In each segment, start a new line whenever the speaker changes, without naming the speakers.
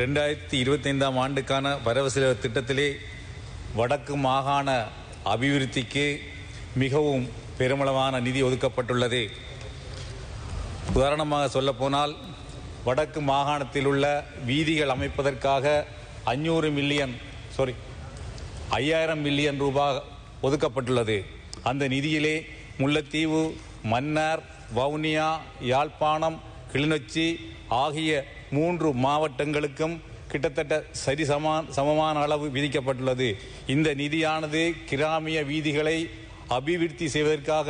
ரெண்டாயிரத்தி இருபத்தைந்தாம் ஆண்டுக்கான வரவு செலவு திட்டத்திலே வடக்கு மாகாண அபிவிருத்திக்கு மிகவும் பெருமளவான நிதி ஒதுக்கப்பட்டுள்ளது. உதாரணமாக சொல்லப்போனால் வடக்கு மாகாணத்தில் உள்ள வீதிகள் அமைப்பதற்காக அஞ்சூறு மில்லியன் சாரி ஐயாயிரம் மில்லியன் ரூபாய் ஒதுக்கப்பட்டுள்ளது. அந்த நிதியிலே முல்லைத்தீவு மன்னார் வவுனியா யாழ்ப்பாணம் கிளிநொச்சி ஆகிய மூன்று மாவட்டங்களுக்கும் கிட்டத்தட்ட சரி சமா சமமான அளவு விதிக்கப்பட்டுள்ளது. இந்த நிதியானது கிராமிய வீதிகளை அபிவிருத்தி செய்வதற்காக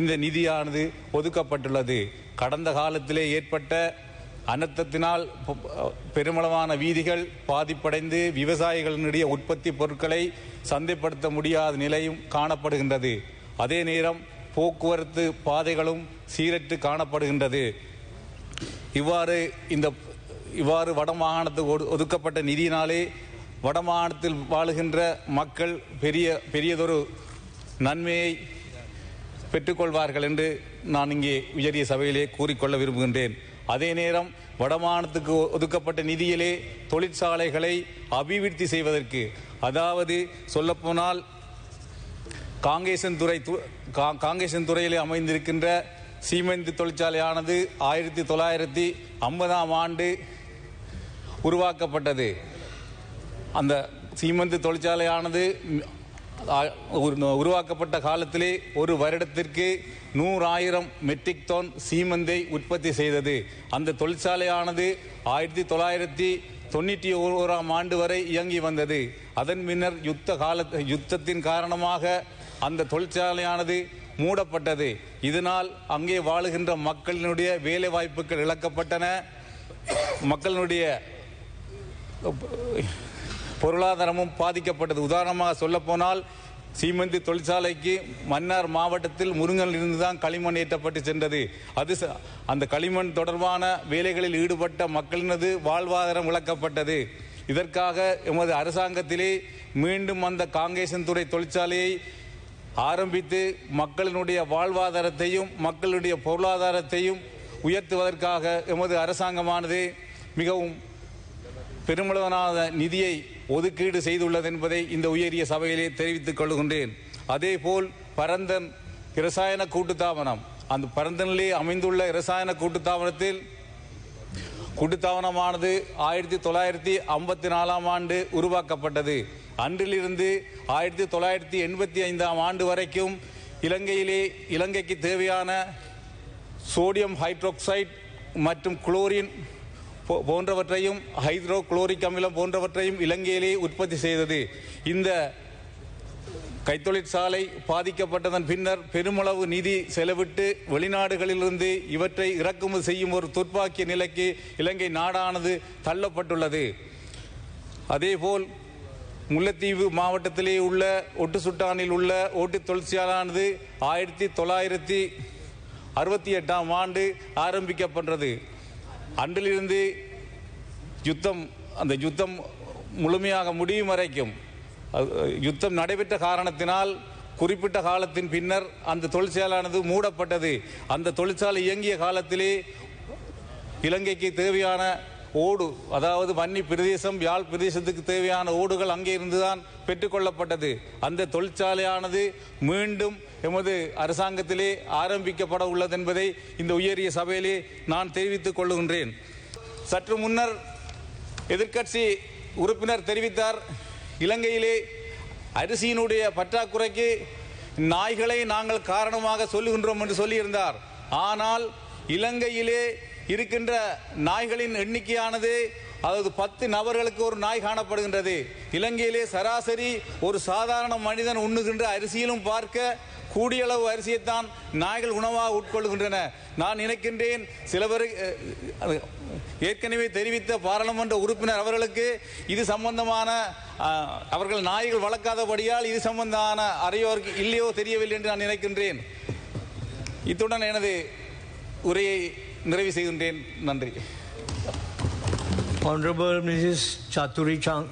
இந்த நிதியானது ஒதுக்கப்பட்டுள்ளது. கடந்த காலத்திலே ஏற்பட்ட அனர்த்தத்தினால் பெருமளவான வீதிகள் பாதிப்படைந்து விவசாயிகளினுடைய உற்பத்தி பொருட்களை சந்தைப்படுத்த முடியாத நிலையும் காணப்படுகின்றது. அதே நேரம் போக்குவரத்து பாதைகளும் சீரற்று காணப்படுகின்றது. இவ்வாறு இந்த இவ்வாறு வடமாகாணத்துக்கு ஒடு- ஒதுக்கப்பட்ட நிதியினாலே வடமாகாணத்தில் வாழுகின்ற மக்கள் பெரிய பெரியதொரு நன்மையை பெற்றுக்கொள்வார்கள் என்று நான் இங்கே உயரிய சபையிலே கூறிக்கொள்ள விரும்புகின்றேன். அதே நேரம் வடமாகாணத்துக்கு ஒதுக்கப்பட்ட நிதியிலே தொழிற்சாலைகளை அபிவிருத்தி செய்வதற்கு அதாவது சொல்லப்போனால் காங்கேசன் துறை து- கா- காங்கேசன் துறையிலே அமைந்திருக்கின்ற சீமெந்து தொழிற்சாலையானது ஆயிரத்தி தொள்ளாயிரத்தி ஐம்பதாம் ஆண்டு உருவாக்கப்பட்டது. அந்த சீமந்து தொழிற்சாலையானது உருவாக்கப்பட்ட காலத்திலே ஒரு வருடத்திற்கு நூறாயிரம் மெட்ரிக் டன் சீமந்தை உற்பத்தி செய்தது. அந்த தொழிற்சாலையானது ஆயிரத்தி தொள்ளாயிரத்தி தொண்ணூற்றி ஓராம் ஆண்டு வரை இயங்கி வந்தது. அதன் பின்னர் யுத்த கால யுத்தத்தின் காரணமாக அந்த தொழிற்சாலையானது மூடப்பட்டது. இதனால் அங்கே வாழுகின்ற மக்களினுடைய வேலை வாய்ப்புகள் இழக்கப்பட்டன. மக்களினுடைய பொருளாதாரமும் பாதிக்கப்பட்டது. உதாரணமாக சொல்லப்போனால் சீமெந்து தொழிற்சாலைக்கு மன்னார் மாவட்டத்தில் முருங்கல் இருந்துதான் களிமண் ஏற்றப்பட்டு சென்றது. அது ச- அந்த களிமண் தொடர்பான வேலைகளில் ஈடுபட்ட மக்களினது வாழ்வாதாரம் இழக்கப்பட்டது. இதற்காக எமது அரசாங்கத்திலே மீண்டும் அந்த காங்கேசன் துறை தொழிற்சாலையை ஆரம்பித்து மக்களினுடைய வாழ்வாதாரத்தையும் மக்களுடைய பொருளாதாரத்தையும் உயர்த்துவதற்காக எமது அரசாங்கமானது மிகவும் பெருமளவான நிதியை ஒதுக்கீடு செய்துள்ளது என்பதை இந்த உயரிய சபையிலே தெரிவித்துக் கொள்கின்றேன். அதேபோல் பரந்தன் இரசாயன கூட்டுத்தாபனம் அந்த பரந்தனிலே அமைந்துள்ள இரசாயன கூட்டுத்தாபனத்தில் கூட்டுத்தாபனமானது ஆயிரத்தி தொள்ளாயிரத்தி ஐம்பத்தி நாலாம் ஆண்டு உருவாக்கப்பட்டது. அன்றிலிருந்து ஆயிரத்தி தொள்ளாயிரத்தி எண்பத்தி ஐந்தாம் ஆண்டு வரைக்கும் இலங்கையிலே இலங்கைக்கு தேவையான சோடியம் ஹைட்ரோக்சைட் மற்றும் குளோரின் போன்றவற்றையும் ஹைட்ரோ குளோரிக் அமிலம் போன்றவற்றையும் இலங்கையிலே உற்பத்தி செய்தது. இந்த கைத்தொழிற்சாலை பாதிக்கப்பட்டதன் பின்னர் பெருமளவு நிதி செலவிட்டு வெளிநாடுகளிலிருந்து இவற்றை இறக்குமதி செய்யும் ஒரு துர்ப்பாக்கிய நிலைக்கு இலங்கை நாடானது தள்ளப்பட்டுள்ளது. அதேபோல் முல்லைத்தீவு மாவட்டத்திலே உள்ள ஒட்டுசுட்டானில் உள்ள ஓட்டு தொழிற்சாலானது ஆயிரத்தி தொள்ளாயிரத்தி அறுபத்தி எட்டாம் ஆண்டு ஆரம்பிக்கப்பட்டது அன்றிலிருந்து யுத்தம் அந்த யுத்தம் முழுமையாக முடியும் வரைக்கும் அது- யுத்தம் நடைபெற்ற காரணத்தினால் குறிப்பிட்ட காலத்தின் பின்னர் அந்த தொழிற்சாலையானது மூடப்பட்டது. அந்த தொழிற்சாலை இயங்கிய காலத்திலே இலங்கைக்கு தேவையான ஓடு. அதாவது வன்னி பிரதேசம் யாழ் பிரதேசத்துக்கு தேவையான ஓடுகள் அங்கே இருந்துதான் பெற்றுக்கொள்ளப்பட்டது அந்த தொழிற்சாலையானது மீண்டும் எமது அரசாங்கத்திலே ஆரம்பிக்கப்பட உள்ளது என்பதை இந்த உயரிய சபையிலே நான் தெரிவித்துக் கொள்ளுகின்றேன். சற்று முன்னர் எதிர்க்கட்சி உறுப்பினர் தெரிவித்தார் இலங்கையிலே அரிசியினுடைய பற்றாக்குறைக்கு நாய்களை நாங்கள் காரணமாக சொல்லுகின்றோம் என்று சொல்லியிருந்தார். ஆனால் இலங்கையிலே இருக்கின்ற நாய்களின் எண்ணிக்கையானது அதாவது பத்து நபர்களுக்கு ஒரு நாய் காணப்படுகின்றது. இலங்கையிலே சராசரி ஒரு சாதாரண மனிதன் உண்ணுகின்ற அரிசியிலும் பார்க்க கூடிய அளவு அரிசியைத்தான் நாய்கள் உணவாக உட்கொள்கின்றன. நான் நினைக்கின்றேன் சிலவர் ஏற்கனவே தெரிவித்த பாராளுமன்ற உறுப்பினர் அவர்களுக்கு இது சம்பந்தமான அவர்கள் நாய்கள் வளர்க்காதபடியால் இது சம்பந்தமான அறையோருக்கு இல்லையோ தெரியவில்லை என்று நான் நினைக்கின்றேன். இத்துடன் எனது உரையை நிறைவு செய்கின்றேன் நன்றி
Honorable Mrs. Chaturi Chang,